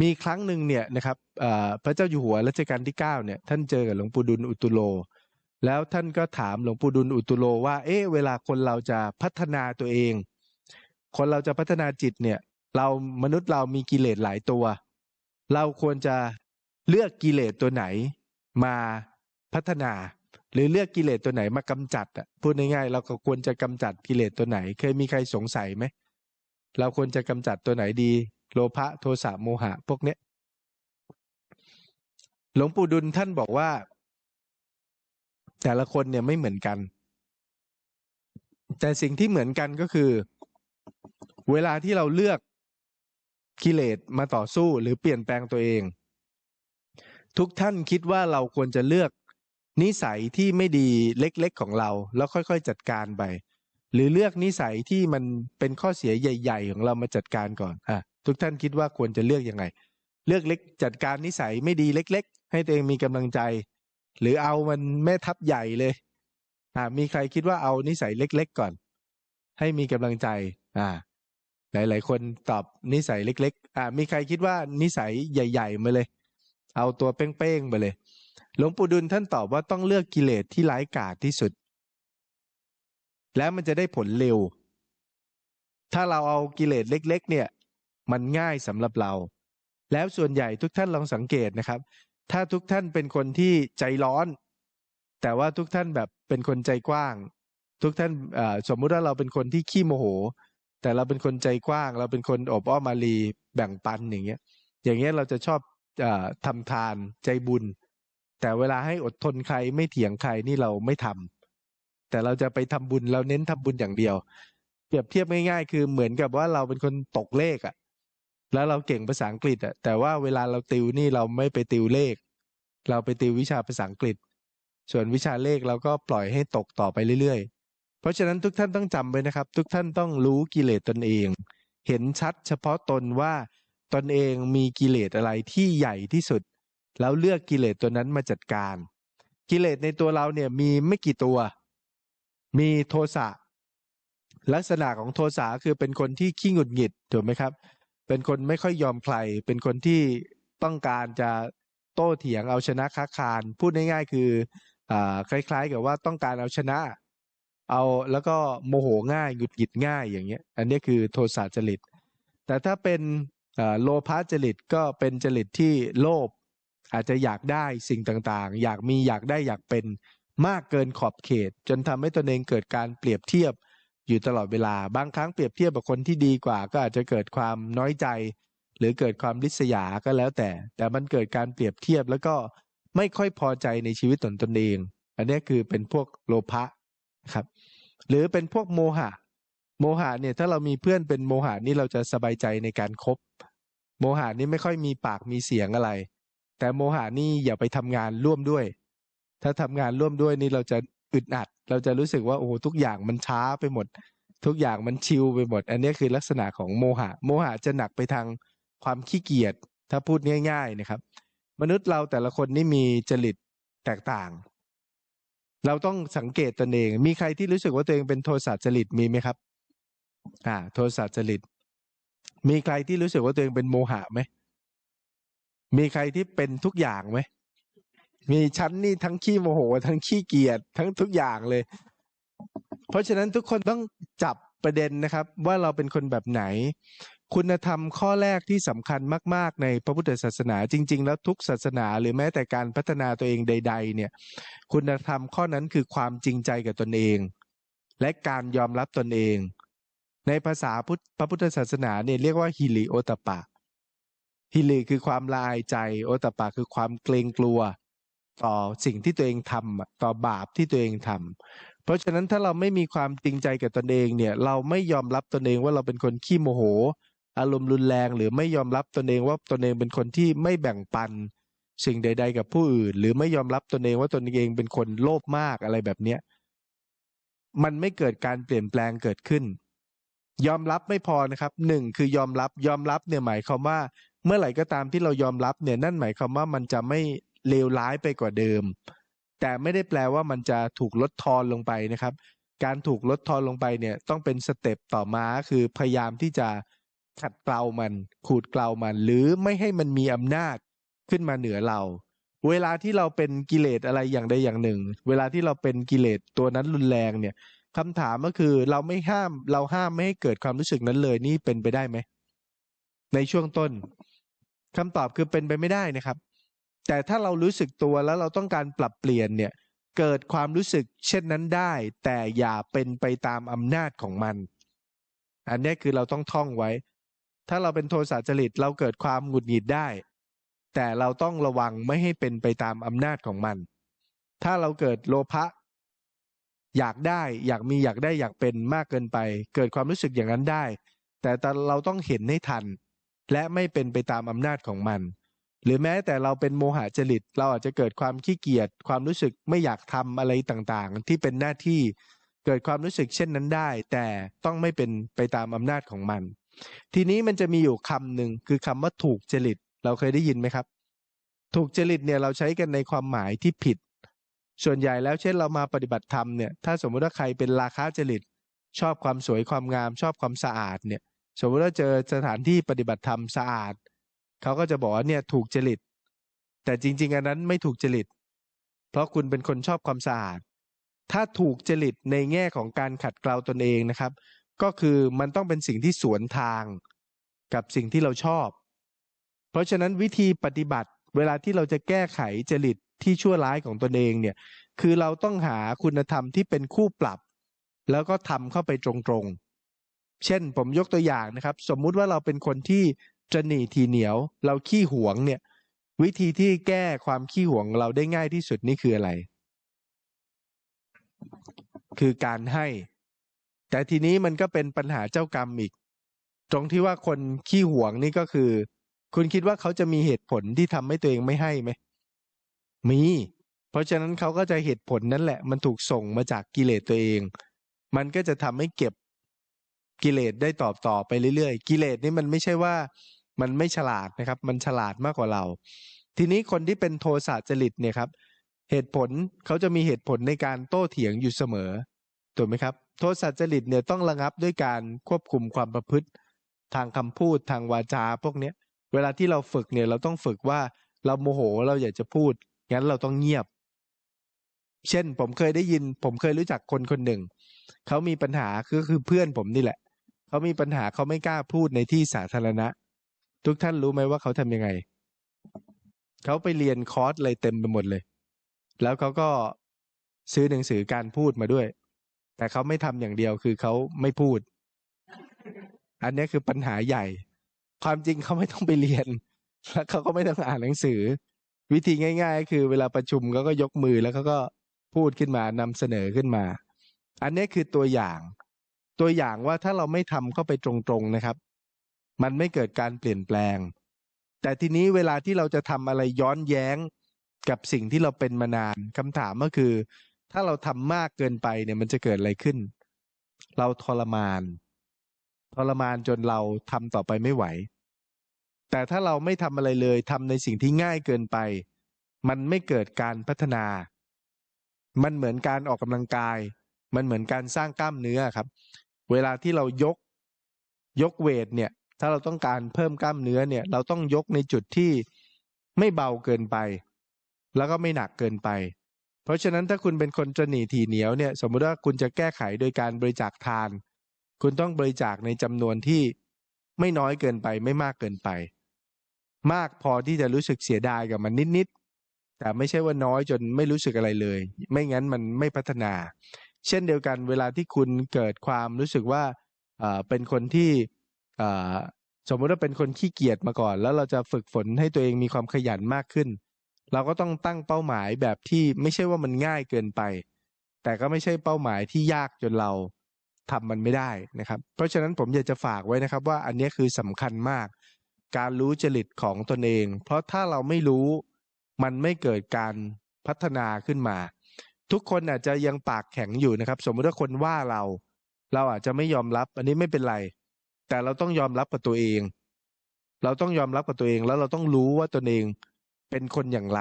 มีครั้งหนึ่งเนี่ยนะครับพระเจ้าอยู่หัวรัชกาลที่เก้าเนี่ยท่านเจอกับหลวงปู่ดุลอุตุโล แล้วท่านก็ถามหลวงปู่ดุลอุตุโลว่า เอ๊ะเวลาคนเราจะพัฒนาตัวเอง คนเราจะพัฒนาจิตเนี่ยเรามนุษย์เรามีกิเลสหลายตัว เราควรจะเลือกกิเลสตัวไหนมาพัฒนา หรือเลือกกิเลสตัวไหนมากำจัดอะพูดง่ายๆเราก็ควรจะกำจัดกิเลสตัวไหน เคยมีใครสงสัยไหมเราควรจะกำจัดตัวไหนดี โลภะโทสะโมหะ พวกเนี้ยหลวงปู่ดุลท่านบอกว่า แต่ละคนเนี่ยไม่เหมือนกัน แต่สิ่งที่เหมือนกันก็คือ เวลาที่เราเลือกกิเลสมาต่อสู้หรือเปลี่ยนแปลงตัวเอง ทุกท่านคิดว่าเราควรจะเลือกนิสัยที่ไม่ดีเล็กๆของเรา แล้วค่อยๆจัดการไป หรือเลือกนิสัยที่มันเป็นข้อเสียใหญ่ ๆ ของเรามาจัดการก่อนอะทุกท่านคิดว่าควรจะเลือกยังไง เลือกเล็กจัดการนิสัยไม่ดีเล็ก ๆ ให้ตัวเองมีกำลังใจ หรือเอามันแม่ทัพใหญ่เลยอ่ามีใครคิดว่าเอานิสัยเล็ก ๆ ก่อน ให้มีกำลังใจอ่าหลาย ๆ คนตอบนิสัยเล็ก ๆ อ่ามีใครคิดว่านิสัยใหญ่ ๆ มาเลย เอาตัวเป้งๆไปเลย หลวงปู่ดุลท่านตอบว่าต้องเลือกกิเลสที่ร้ายกาจที่สุด แล้วมันจะได้ผลเร็ว ถ้าเราเอากิเลสเล็ก ๆ เนี่ย มันง่ายสำหรับเรา แล้วส่วนใหญ่ทุกท่านลองสังเกตนะครับ ถ้าทุกท่านเป็นคนที่ใจร้อน แต่ว่าทุกท่านแบบเป็นคนใจกว้าง ทุกท่านสมมุติว่าเราเป็นคนที่ขี้โมโห แต่เราเป็นคนใจกว้าง เราเป็นคนอบอ้อมารีแบ่งปันอย่างเงี้ย อย่างเงี้ยเราจะชอบอาทำทานใจบุญ แต่เวลาให้อดทนใครไม่เถียงใครนี่เราไม่ทำ แต่เราจะไปทำบุญเราเน้นทำบุญอย่างเดียว เปรียบเทียบง่ายๆ คือเหมือนกับว่าเราเป็นคนตกเลขอะ่ะ แล้วเราเก่งภาษาอังกฤษอะ่ะ แต่ว่าเวลาเราติวนี่เราไม่ไปติวเลข เราไปติววิชาภาษาอังกฤษ ส่วนวิชาเลขเราก็ปล่อยให้ตกต่อไปเรื่อยๆ เพราะฉะนั้นทุกท่านต้องจำไว้นะครับ ทุกท่านต้องรู้กิเลสตนเอง เห็นชัดเฉพาะตนว่าตนเองมีกิเลสอะไรที่ใหญ่ที่สุด แล้วเลือกกิเลสตัวนั้นมาจัดการ กิเลสในตัวเราเนี่ยมีไม่กี่ตัว มีโทสะลักษณะของโทสะคือเป็นคนที่ขี้หงุดหงิดถูกไหมครับ เป็นคนไม่ค่อยยอมใคร เป็นคนที่ต้องการจะโต้เถียงเอาชนะค้าคารพูดง่ายๆคืออคล้ายๆ กับว่าต้องการเอาชนะ เอาแล้วก็โมโหง่ายหงุดหงิดง่ายอย่างเงี้ย อันนี้คือโทสะจริต แต่ถ้าเป็นโลภะจริตก็เป็นจริตที่โลภอาจจะอยากได้สิ่งต่างๆ อยากมีอยากได้อยากเป็น มากเกินขอบเขต จนทำให้ตนเองเกิดการเปรียบเทียบอยู่ตลอดเวลา บางครั้งเปรียบเทียบกับคนที่ดีกว่า ก็อาจจะเกิดความน้อยใจ หรือเกิดความริษยาก็แล้วแต่ แต่มันเกิดการเปรียบเทียบแล้วก็ไม่ค่อยพอใจในชีวิตตนตนเอง อันนี้คือเป็นพวกโลภะครับ หรือเป็นพวกโมหะ โมหะเนี่ยถ้าเรามีเพื่อนเป็นโมหะนี่เราจะสบายใจในการครบโมหะนี่ไม่ค่อยมีปากมีเสียงอะไร แต่โมหะนี่อย่าไปทำงานร่วมด้วย ถ้าทำงานร่วมด้วยนี่เราจะอึดอัด เราจะรู้สึกว่าโอ้โหทุกอย่างมันช้าไปหมด ทุกอย่างมันชิลไปหมด อันนี้คือลักษณะของโมหะ โมหะจะหนักไปทางความขี้เกียจถ้าพูดง่ายๆนะครับ มนุษย์เราแต่ละคนนี่มีจริตแตกต่าง เราต้องสังเกตตนเอง มีใครที่รู้สึกว่าตัวเองเป็นโทสะจริตมีไหมครับ อ่า โทสะจริต มีใครที่รู้สึกว่าตัวเองเป็นโมหะไหมมีใครที่เป็นทุกอย่างไหม มีชั้นนี่ทั้งขี้โมโห ทั้งขี้เกียจทั้งทุกอย่างเลย เพราะฉะนั้นทุกคนต้องจับประเด็นนะครับ ว่าเราเป็นคนแบบไหน คุณธรรมข้อแรกที่สำคัญมาก ๆ ในพระพุทธศาสนาจริง ๆ แล้วทุกศาสนาหรือแม้แต่การพัฒนาตัวเองใด ๆ เนี่ย คุณธรรมข้อนั้นคือความจริงใจกับตนเอง และการยอมรับตนเอง ในภาษาพุทธพระพุทธศาสนาเนี่ยเรียกว่าฮิริโอตปะฮิริคือความละอายใจ โอตปะคือความเกรงกลัว ต่อสิ่งที่ตัวเองทำต่อบาปที่ตัวเองทำเพราะฉะนั้นถ้าเราไม่มีความจริงใจกับตนเองเนี่ย เราไม่ยอมรับตนเองว่าเราเป็นคนขี้โมโห อารมณ์รุนแรงหรือไม่ยอมรับตนเองว่าตนเองเป็นคนที่ไม่แบ่งปัน สิ่งใด ๆ กับผู้อื่น หรือไม่ยอมรับตนเองว่าตนเองเป็นคนโลภมากอะไรแบบเนี้ยมันไม่เกิดการเปลี่ยนแปลงเกิดขึ้น ยอมรับไม่พอนะครับหนึ่งคือยอมรับยอมรับเนี่ยหมายความว่า เมื่อไหร่ก็ตามที่เรายอมรับเนี่ยนั่นหมายความว่ามันจะไม่ เลวร้ายไปกว่าเดิม แต่ไม่ได้แปลว่ามันจะถูกลดทอนลงไปนะครับ การถูกลดทอนลงไปเนี่ยต้องเป็นสเต็ปต่อมาคือพยายามที่จะขัดเกลามัน ขูดเกลามัน หรือไม่ให้มันมีอำนาจขึ้นมาเหนือเรา เวลาที่เราเป็นกิเลสอะไรอย่างใดอย่างหนึ่ง เวลาที่เราเป็นกิเลสตัวนั้นรุนแรงเนี่ยคำถามก็คือเราไม่ห้ามเราห้ามไม่ให้เกิดความรู้สึกนั้นเลยนี่เป็นไปได้ไหมในช่วงต้นคำตอบคือเป็นไปไม่ได้นะครับ แต่ถ้าเรารู้สึกตัวแล้วเราต้องการปรับเปลี่ยนเนี่ยเกิดความรู้สึกเช่นนั้นได้ แต่อย่าเป็นไปตามอำนาจของมัน อันนี้คือเราต้องท่องไว้ ถ้าเราเป็นโทสะจริตเราเกิดความหงุดหงิดได้ แต่เราต้องระวังไม่ให้เป็นไปตามอำนาจของมัน ถ้าเราเกิดโลภะอยากได้อยากมีอยากได้อยากเป็นมากเกินไป เกิดความรู้สึกอย่างนั้นได้ แต่เราต้องเห็นให้ทัน และไม่เป็นไปตามอำนาจของมัน หรือแม้แต่เราเป็นโมหะจริต เราอาจจะเกิดความขี้เกียจความรู้สึกไม่อยากทำอะไรต่างๆ ที่เป็นหน้าที่เกิดความรู้สึกเช่นนั้นได้ แต่ต้องไม่เป็นไปตามอำนาจของมัน ทีนี้มันจะมีอยู่คำหนึ่งคือคำว่าถูกจริต เราเคยได้ยินไหมครับ ถูกจริตเนี่ยเราใช้กันในความหมายที่ผิด ส่วนใหญ่แล้วเช่นเรามาปฏิบัติธรรมเนี่ยถ้าสมมติว่าใครเป็นราคะจริต ชอบความสวยความงาม ชอบความสะอาดเนี่ยสมมติว่าเจอสถานที่ปฏิบัติธรรมสะอาด เขาก็จะบอกว่าเนี่ยถูกจริต แต่จริง ๆ อันนั้นไม่ถูกจริต เพราะคุณเป็นคนชอบความสะอาด ถ้าถูกจริตในแง่ของการขัดเกลาตนเองนะครับ ก็คือมันต้องเป็นสิ่งที่สวนทางกับสิ่งที่เราชอบ เพราะฉะนั้นวิธีปฏิบัติเวลาที่เราจะแก้ไขจริตที่ชั่วร้ายของตนเองเนี่ย คือเราต้องหาคุณธรรมที่เป็นคู่ปรับ แล้วก็ทำเข้าไปตรงๆ เช่นผมยกตัวอย่างนะครับ สมมุติว่าเราเป็นคนที่ ตระหนีทีเหนียว เราขี้หวงเนี่ย วิธีที่แก้ความขี้หวงเราได้ง่ายที่สุดนี่คืออะไร คือการให้ แต่ทีนี้มันก็เป็นปัญหาเจ้ากรรมอีก ตรงที่ว่าคนขี้หวงนี่ก็คือ คุณคิดว่าเขาจะมีเหตุผลที่ทำให้ตัวเองไม่ให้ไหมมี เพราะฉะนั้นเขาก็จะเหตุผลนั่นแหละ มันถูกส่งมาจากกิเลสตัวเอง มันก็จะทำให้เก็บกิเลสได้ตอบต่อไปเรื่อยๆ กิเลสนี่มันไม่ใช่ว่า มันไม่ฉลาดนะครับ มันฉลาดมากกว่าเรา ทีนี้คนที่เป็นโทสะจริตเนี่ยครับ เหตุผลเขาจะมีเหตุผลในการโต้เถียงอยู่เสมอถูกไหมครับ โทสะจริตเนี่ยต้องระงับด้วยการควบคุมความประพฤติ ทางคำพูดทางวาจาพวกเนี้ย เวลาที่เราฝึกเนี่ยเราต้องฝึกว่าเราโมโหเราอยากจะพูด งั้นเราต้องเงียบ เช่นผมเคยได้ยิน ผมเคยรู้จักคนคนหนึ่ง เขามีปัญหาคือคือเพื่อนผมนี่แหละ เขามีปัญหาเขาไม่กล้าพูดในที่สาธารณะ ทุกท่านรู้ไหมว่าเขาทำยังไง เขาไปเรียนคอร์สอะไรเต็มไปหมดเลย แล้วเขาก็ซื้อหนังสือการพูดมาด้วย แต่เขาไม่ทำอย่างเดียวคือเขาไม่พูด อันนี้คือปัญหาใหญ่ ความจริงเขาไม่ต้องไปเรียน แล้วเขาก็ไม่ต้องอ่านหนังสือ วิธีง่าย ๆ คือเวลาประชุมเขาก็ยกมือแล้วเขาก็พูดขึ้นมานำเสนอขึ้นมา อันนี้คือตัวอย่าง ตัวอย่างว่าถ้าเราไม่ทำเข้าไปตรงๆนะครับ มันไม่เกิดการเปลี่ยนแปลง แต่ทีนี้เวลาที่เราจะทำอะไรย้อนแย้งกับสิ่งที่เราเป็นมานานคำถามก็คือ ถ้าเราทำมากเกินไปเนี่ยมันจะเกิดอะไรขึ้น เราทรมาน ทรมานจนเราทำต่อไปไม่ไหว แต่ถ้าเราไม่ทำอะไรเลยทำในสิ่งที่ง่ายเกินไป มันไม่เกิดการพัฒนา มันเหมือนการออกกำลังกาย มันเหมือนการสร้างกล้ามเนื้อครับ เวลาที่เรายกยกเวทเนี่ย ถ้าเราต้องการเพิ่มกล้ามเนื้อเนี่ย เราต้องยกในจุดที่ไม่เบาเกินไป แล้วก็ไม่หนักเกินไป เพราะฉะนั้นถ้าคุณเป็นคนจะหนีทีเหนียวเนี่ย สมมติว่าคุณจะแก้ไขโดยการบริจาคทาน คุณต้องบริจาคในจำนวนที่ไม่น้อยเกินไป ไม่มากเกินไป มากพอที่จะรู้สึกเสียดายกับมันนิดๆแต่ไม่ใช่ว่าน้อยจนไม่รู้สึกอะไรเลย ไม่งั้นมันไม่พัฒนา เช่นเดียวกันเวลาที่คุณเกิดความรู้สึกว่าเป็นคนที่ สมมติว่าเป็นคนขี้เกียจมาก่อน แล้วเราจะฝึกฝนให้ตัวเองมีความขยันมากขึ้น เราก็ต้องตั้งเป้าหมายแบบที่ไม่ใช่ว่ามันง่ายเกินไป แต่ก็ไม่ใช่เป้าหมายที่ยากจนเราทำมันไม่ได้นะครับ เพราะฉะนั้นผมอยากจะฝากไว้นะครับ ว่าอันนี้คือสำคัญมาก การรู้จริตของตนเอง เพราะถ้าเราไม่รู้ มันไม่เกิดการพัฒนาขึ้นมา ทุกคนอาจจะยังปากแข็งอยู่นะครับ สมมติว่าคนว่าเรา เราอาจจะไม่ยอมรับ อันนี้ไม่เป็นไร แต่เราต้องยอมรับกับตัวเอง เราต้องยอมรับกับตัวเองแล้วเราต้องรู้ว่าตนเองเป็นคนอย่างไร